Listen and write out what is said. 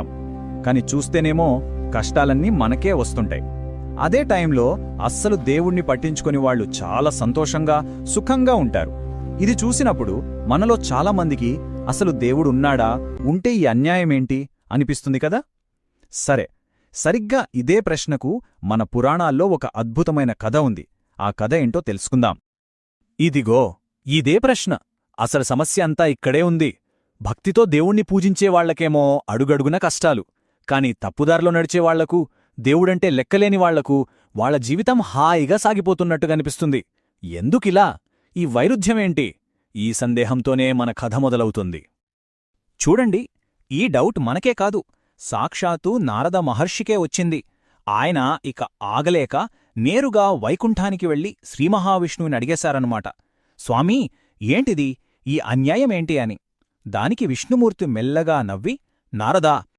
ఉంటాం కాని చూస్తేనేమో కష్టాలన్నీ మనకే వస్తుంటాయి. అదే టైంలో అస్సలు దేవుణ్ణి పట్టించుకుని వాళ్ళు చాలా సంతోషంగా సుఖంగా ఉంటారు. ఇది చూసినప్పుడు మనలో చాలామందికి అసలు దేవుడున్నాడా ఉంటే ఈ అన్యాయమేంటి అనిపిస్తుంది కదా? సరే సరిగ్గా ఇదే ప్రశ్నకు మన పురాణాల్లో ఒక అద్భుతమైన కథ ఉంది. ఆ కథ ఏంటో తెలుసుకుందాం. ఇదిగో ఇదే ప్రశ్న. అసలు సమస్య అంతా ఇక్కడే ఉంది. భక్తితో దేవుణ్ణి పూజించేవాళ్ళకేమో అడుగడుగున కష్టాలు. కాని తప్పుదారిలో నడిచేవాళ్ళకు దేవుడంటే లెక్కలేని వాళ్ళకు వాళ్ళ జీవితం హాయిగా సాగిపోతున్నట్టు కనిపిస్తుంది. ఎందుకిలా? ఈ వైరుధ్యమేంటి? ఈ సందేహంతోనే మన కథ మొదలవుతుంది. చూడండి ఈ డౌట్ మనకే కాదు సాక్షాత్తు నారద మహర్షికే వచ్చింది. ఆయన ఇక ఆగలేక నేరుగా వైకుంఠానికి వెళ్ళి శ్రీమహావిష్ణువుని అడిగేశారన్నమాట. స్వామీ ఏంటిది? ఈ అన్యాయమేంటి? అని. దానికి విష్ణుమూర్తి మెల్లగా నవ్వి నారదా!